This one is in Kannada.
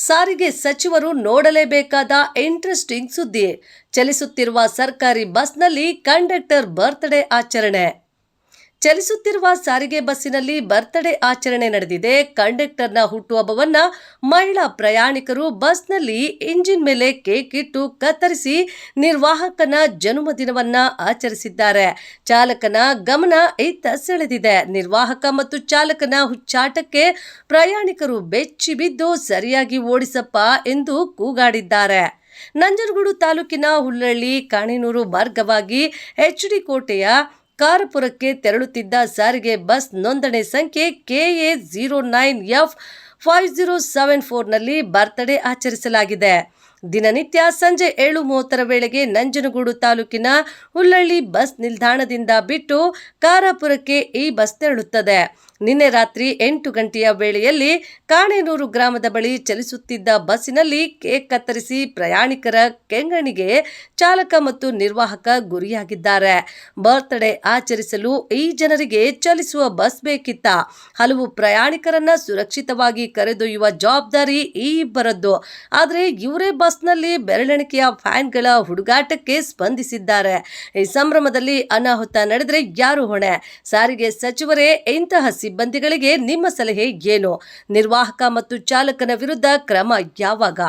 ಸಾರಿಗೆ ಸಚಿವರು ನೋಡಲೇಬೇಕಾದ ಇಂಟ್ರೆಸ್ಟಿಂಗ್ ಸುದ್ದಿ. ಚಲಿಸುತ್ತಿರುವ ಸರ್ಕಾರಿ ಬಸ್ನಲ್ಲಿ ಕಂಡಕ್ಟರ್ ಬರ್ತ್ಡೇ ಆಚರಣೆ. ಚಲಿಸುತ್ತಿರುವ ಸಾರಿಗೆ ಬಸ್ಸಿನಲ್ಲಿ ಬರ್ತ್ಡೇ ಆಚರಣೆ ನಡೆದಿದೆ. ಕಂಡಕ್ಟರ್ನ ಹುಟ್ಟುಹಬ್ಬವನ್ನ ಮಹಿಳಾ ಪ್ರಯಾಣಿಕರು ಬಸ್ನಲ್ಲಿ ಇಂಜಿನ್ ಮೇಲೆ ಕೇಕ್ ಇಟ್ಟು ಕತ್ತರಿಸಿ ನಿರ್ವಾಹಕನ ಜನ್ಮದಿನವನ್ನ ಆಚರಿಸಿದ್ದಾರೆ. ಚಾಲಕನ ಗಮನ ಇತ್ತ ಸೆಳೆದಿದೆ. ನಿರ್ವಾಹಕ ಮತ್ತು ಚಾಲಕನ ಹುಚ್ಚಾಟಕ್ಕೆ ಪ್ರಯಾಣಿಕರು ಬೆಚ್ಚಿ ಬಿದ್ದು ಸರಿಯಾಗಿ ಓಡಿಸಪ್ಪ ಎಂದು ಕೂಗಾಡಿದ್ದಾರೆ. ನಂಜನಗೂಡು ತಾಲೂಕಿನ ಹುಲ್ಲಳ್ಳಿ, ಕಾಣಿನೂರು ಮಾರ್ಗವಾಗಿ ಎಚ್ ಡಿ ಕೋಟೆಯ ಕಾರಪುರಕ್ಕೆ ತೆರಳುತ್ತಿದ್ದ ಸಾರಿಗೆ ಬಸ್ ನೋಂದಣಿ ಸಂಖ್ಯೆ KA zero nine F five zero seven ಫೋರ್ನಲ್ಲಿ birthday ಆಚರಿಸಲಾಗಿದೆ. ದಿನನಿತ್ಯ ಸಂಜೆ ಏಳು ಮೂವತ್ತರ ವೇಳೆಗೆ ನಂಜನಗೂಡು ತಾಲೂಕಿನ ಹುಲ್ಲಳ್ಳಿ ಬಸ್ ನಿಲ್ದಾಣದಿಂದ ಬಿಟ್ಟು ಕಾರಾಪುರಕ್ಕೆ ಈ ಬಸ್ ತೆರಳುತ್ತದೆ. ನಿನ್ನೆ ರಾತ್ರಿ ಎಂಟು ಗಂಟೆಯ ವೇಳೆಯಲ್ಲಿ ಕಾಣೇನೂರು ಗ್ರಾಮದ ಬಳಿ ಚಲಿಸುತ್ತಿದ್ದ ಬಸ್ಸಿನಲ್ಲಿ ಕೇಕ್ ಕತ್ತರಿಸಿ ಪ್ರಯಾಣಿಕರ ಕೆಂಗಣಿಗೆ ಚಾಲಕ ಮತ್ತು ನಿರ್ವಾಹಕ ಗುರಿಯಾಗಿದ್ದಾರೆ. ಬರ್ತ್ಡೇ ಆಚರಿಸಲು ಈ ಜನರಿಗೆ ಚಲಿಸುವ ಬಸ್ ಬೇಕಿತ್ತ? ಹಲವು ಪ್ರಯಾಣಿಕರನ್ನ ಸುರಕ್ಷಿತವಾಗಿ ಕರೆದೊಯ್ಯುವ ಜವಾಬ್ದಾರಿ ಈ ಇಬ್ಬರದ್ದು. ಆದರೆ ಇವರೇ ಬಸ್ನಲ್ಲಿ ಬೆರಳೆಣಿಕೆಯ ಫ್ಯಾನ್ಗಳ ಹುಡುಗಾಟಕ್ಕೆ ಸ್ಪಂದಿಸಿದ್ದಾರೆ. ಈ ಸಂಭ್ರಮದಲ್ಲಿ ಅನಾಹುತ ನಡೆದರೆ ಯಾರು ಹೊಣೆ? ಸಾರಿಗೆ ಸಚಿವರೇ, ಇಂತಹ ಸಿಬ್ಬಂದಿಗಳಿಗೆ ನಿಮ್ಮ ಸಲಹೆ ಏನು? ನಿರ್ವಾಹಕ ಮತ್ತು ಚಾಲಕನ ವಿರುದ್ಧ ಕ್ರಮ ಯಾವಾಗ?